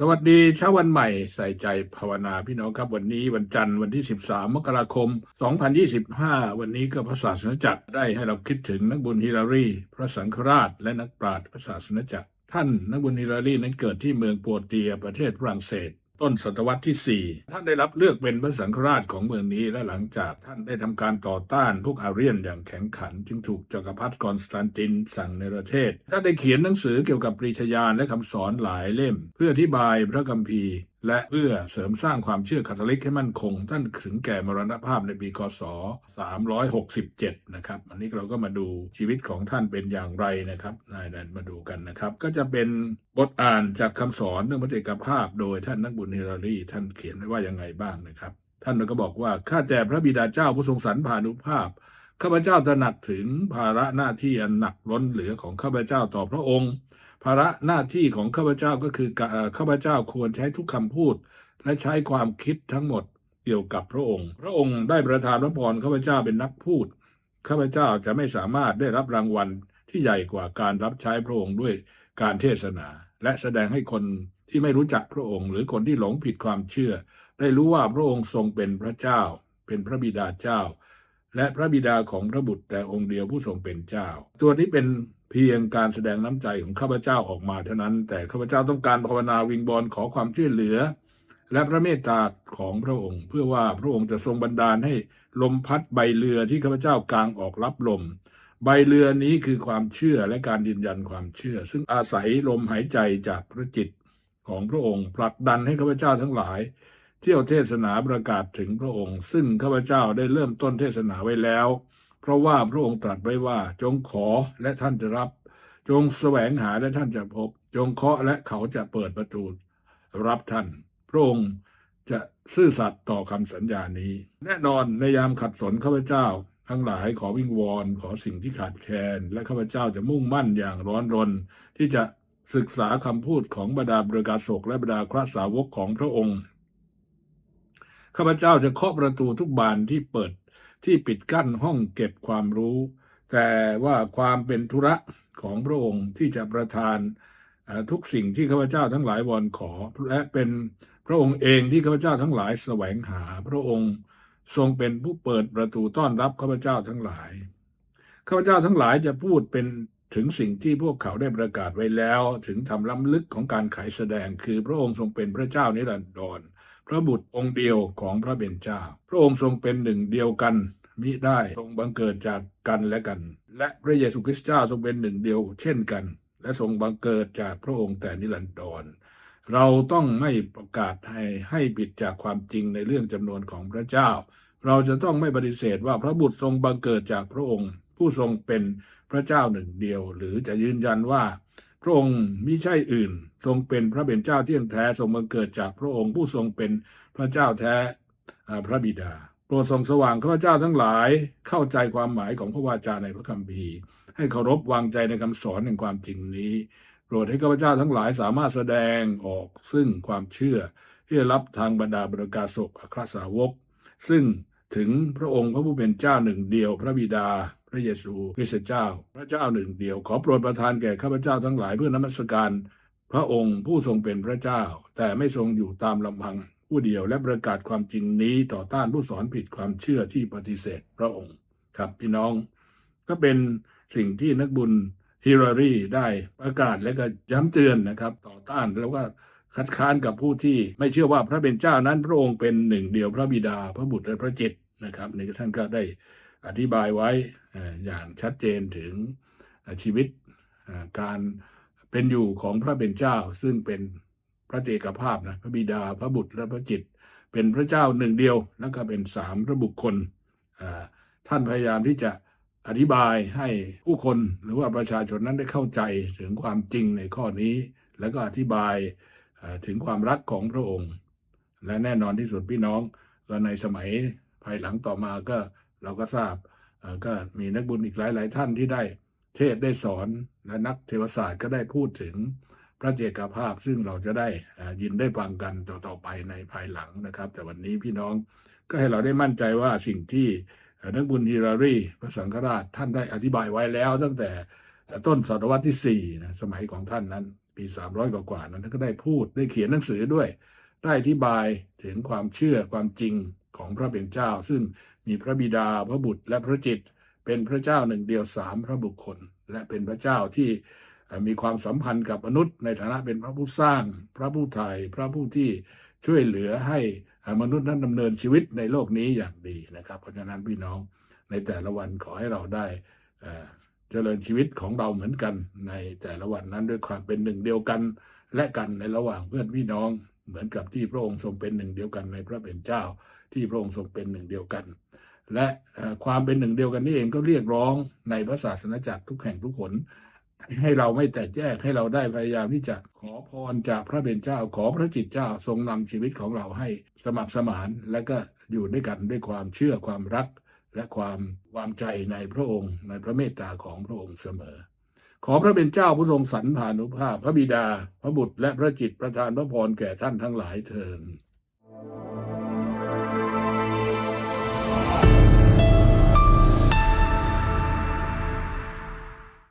สวัสดีเช้าวันใหม่ใส่ใจภาวนาพี่น้องครับวันนี้วันจันทร์วันที่ 13 มกราคม 2025 วันนี้ก็พระศาสนจักรได้ให้เราคิดถึงนักบุญฮิลารีพระสังฆราช และนักปราชญ์พระศาสนจักร ท่านนักบุญฮิลารีนั้นเกิดที่เมืองปัวเตียประเทศฝรั่งเศส ต้นศตวรรษที่ 4 ท่านได้รับเลือกเป็นพระสังฆราชของเมืองนี้และหลังจากท่านได้ทำการต่อต้านพวกอาเรียนอย่างแข็งขัน จึงถูกจักรพรรดิกอนสแตนตินสั่งในประเทศ ท่านได้เขียนหนังสือเกี่ยวกับปริชญาณและคำสอนหลายเล่ม เพื่ออธิบายพระคัมภีร์ และเพื่อเสริมสร้างความเชื่อคาทอลิกให้มั่นคง ท่านถึงแก่มรณภาพในปีคศ 367 นะครับ อันนี้เราก็มาดูชีวิตของท่านเป็นอย่างไรนะครับนายมาดูกันนะครับ ก็จะเป็นบทอ่านจากคำสอนเรื่องพระเอกภาพ โดยท่านนักบุญฮิลารีท่านเขียนไว้ว่ายังไงบ้างนะครับ ท่านก็บอกว่าข้าแต่พระบิดาเจ้าผู้ทรงสรรพานุภาพ ข้าพเจ้าตระหนักถึงภาระหน้าที่อันหนักล้นเหลือของข้าพเจ้าต่อพระองค์ ภาระหน้าที่ของข้าพเจ้าก็คือเอ่อข้าพเจ้าควรใช้ทุกคำพูด และใช้ความคิดทั้งหมดเกี่ยวกับพระองค์ พระองค์ได้ประทานพระพรข้าพเจ้าเป็นนักพูด ข้าพเจ้าจะไม่สามารถได้รับรางวัลที่ใหญ่กว่าการรับใช้พระองค์ด้วยการเทศนา และแสดงให้คนที่ไม่รู้จักพระองค์ หรือคนที่หลงผิดความเชื่อ ได้รู้ว่าพระองค์ทรงเป็นพระเจ้า เป็นพระบิดาเจ้า และพระบิดาของพระบุตรแต่องค์เดียวผู้ทรงเป็นเจ้า ตัวนี้เป็นเพียงการแสดงน้ำใจของข้าพเจ้าออกมาเท่านั้น แต่ข้าพเจ้าต้องการภาวนาวิงบอลขอความช่วยเหลือ และพระเมตตาของพระองค์ เพื่อว่าพระองค์จะทรงบันดาลให้ลมพัดใบเรือที่ข้าพเจ้ากางออกรับลม ใบเรือนี้คือความเชื่อและการยืนยันความเชื่อ ซึ่งอาศัยลมหายใจจากพระจิตของพระองค์ผลักดันให้ข้าพเจ้าทั้งหลาย เที่ยวเทศนาประกาศถึงพระองค์ ซึ่งข้าพเจ้าได้เริ่มต้นเทศนาไว้แล้ว เพราะว่าพระองค์ตรัสไว้ว่าจงขอและท่านจะรับ จงแสวงหาและท่านจะพบ จงเคาะและเขาจะเปิดประตูรับท่าน พระองค์จะซื่อสัตย์ต่อคำสัญญานี้ แน่นอนในยามขัดสนข้าพเจ้า ทั้งหลายขอวิงวอนขอสิ่งที่ขาดแคลนและข้าพเจ้าจะมุ่งมั่นอย่างร้อนรน ที่จะศึกษาคำพูดของบรรดาบริกาศกและบรรดาพระสาวกของพระองค์ ข้าพเจ้าจะเคาะประตูทุกบานที่เปิดที่ปิดกั้นห้องเก็บความรู้ แต่ว่าความเป็นธุระของพระองค์ที่จะประทานทุกสิ่งที่ข้าพเจ้าทั้งหลายวอนขอ และเป็นพระองค์เองที่ข้าพเจ้าทั้งหลายแสวงหา พระองค์ทรงเป็นผู้เปิดประตูต้อนรับข้าพเจ้าทั้งหลายข้าพเจ้าทั้งหลายจะพูดเป็นถึงสิ่งที่พวกเขาได้ประกาศไว้แล้ว ถึงทำล้ำลึกของการขายแสดงคือพระองค์ทรงเป็นพระเจ้านิรันดร พระบุตรองค์เดียวของพระเบญเจ้าพระองค์ทรงเป็นหนึ่งเดียวกัน มิได้ทรงบังเกิดจากกันและกัน และพระเยซูคริสต์เจ้าทรงเป็นหนึ่งเดียว เช่นกัน และทรงบังเกิดจากพระองค์แต่นิรันดรเราต้องไม่ประกาศให้ให้ผิดจากความจริงในเรื่องจำนวนของพระเจ้า เราจะต้องไม่ปฏิเสธว่าพระบุตรทรงบังเกิดจากพระองค์ ผู้ทรงเป็นพระเจ้าหนึ่งเดียว หรือจะยืนยันว่า ระองค์มิใช่อื่น ทรงเป็นพระเป็นเจ้าเที่ยงแท้ทรงบังเกิดจากพระองค์ผู้ทรงเป็นพระเจ้าแท้พระบิดา โปรดทรงสว่างข้าพเจ้าทั้งหลายเข้าใจความหมายของพระวาจาในพระคัมภีร์ ให้เคารพวางใจในคำสอนแห่งความจริงนี้ โปรดให้ข้าพเจ้าทั้งหลายสามารถแสดงออกซึ่งความเชื่อที่รับทางบรรดาบรกาศกอัครสาวก ซึ่งถึงพระองค์พระผู้เป็นเจ้าหนึ่งเดียวพระบิดา พระเยซูคริสต์เจ้า พระเจ้าหนึ่งเดียวขอโปรดประทานแก่ข้าพเจ้าทั้งหลายเพื่อนมัสการพระองค์ผู้ทรงเป็นพระเจ้า แต่ไม่ทรงอยู่ตามลำพังผู้เดียวและประกาศความจริงนี้ต่อต้านผู้สอนผิดความเชื่อที่ปฏิเสธพระองค์ครับพี่น้อง ก็เป็นสิ่งที่นักบุญฮิลลารีได้ประกาศและก็ย้ำเตือนนะครับ ต่อต้านแล้วก็คัดค้านกับผู้ที่ไม่เชื่อว่าพระเป็นเจ้านั้นพระองค์เป็นหนึ่งเดียวพระบิดาพระบุตรและพระจิตนะครับนี่ท่านก็ได้ อธิบายไว้อย่างชัดเจนถึงชีวิตการเป็นอยู่ของพระเป็นเจ้า ซึ่งเป็นพระเอกภาพนะพระบิดาพระบุตรและพระจิต เป็นพระเจ้าหนึ่งเดียว แล้วก็เป็นสามพระบุคคลท่านพยายามที่จะอธิบายให้ผู้คนหรือว่าประชาชนนั้นได้เข้าใจถึงความจริงในข้อนี้ แล้วก็อธิบายถึงความรักของพระองค์ และแน่นอนที่สุดพี่น้องก็ในสมัยภายหลังต่อมาก็ เราก็ทราบก็มีนักบุญอีกหลาย ๆ ท่านที่ได้เทศได้สอนและนักเทวศาสตร์ก็ได้พูดถึงพระเจกภาพซึ่งเราจะได้ยินได้ฟังกันต่อๆไปในภายหลังนะครับ แต่วันนี้พี่น้องก็ให้เราได้มั่นใจว่าสิ่งที่นักบุญฮิลลารีพระสังฆราชท่านได้อธิบายไว้แล้วตั้งแต่ต้นศตวรรษที่สี่นะสมัยของท่านนั้น ปีสามร้อยกว่านั้นท่านก็ได้พูดได้เขียนหนังสือด้วย ได้อธิบายถึงความเชื่อความจริง ของพระเป็นเจ้า ซึ่งมีพระบิดาพระบุตรและพระจิต เป็นพระเจ้าหนึ่งเดียวสามพระบุคคล และเป็นพระเจ้าที่มีความสัมพันธ์กับมนุษย์ ในฐานะเป็นพระผู้สร้าง พระผู้ไถ่พระผู้ที่ช่วยเหลือให้มนุษย์นั้นดำเนินชีวิตในโลกนี้อย่างดีนะครับ เพราะฉะนั้นพี่น้องในแต่ละวันขอให้เราได้เจริญชีวิตของเราเหมือนกัน ในแต่ละวันนั้นด้วยความเป็นหนึ่งเดียวกัน และกันในระหว่างเพื่อนพี่น้องเหมือนกับที่พระองค์ทรงเป็นหนึ่งเดียวกันในพระเป็นเจ้า ที่พระองค์ทรงเป็นหนึ่งเดียวกัน และความเป็นหนึ่งเดียวกันนี่เองก็เรียกร้องในพระศาสนาจักรทุกแห่งทุกคนให้เราไม่แตกแยกให้เราได้พยายามที่จะขอพรจากพระเป็นเจ้าขอพระจิตเจ้าทรงนำชีวิตของเราให้สมัครสมาน และก็อยู่ด้วยกันด้วยความเชื่อความรัก และความวางใจในพระองค์ ในพระเมตตาของพระองค์เสมอ ขอพระเป็นเจ้าผู้ทรงสรรพานุภาพ พระบิดา พระบุตรและพระจิตประทานพระพรแก่ท่านทั้งหลายเทิน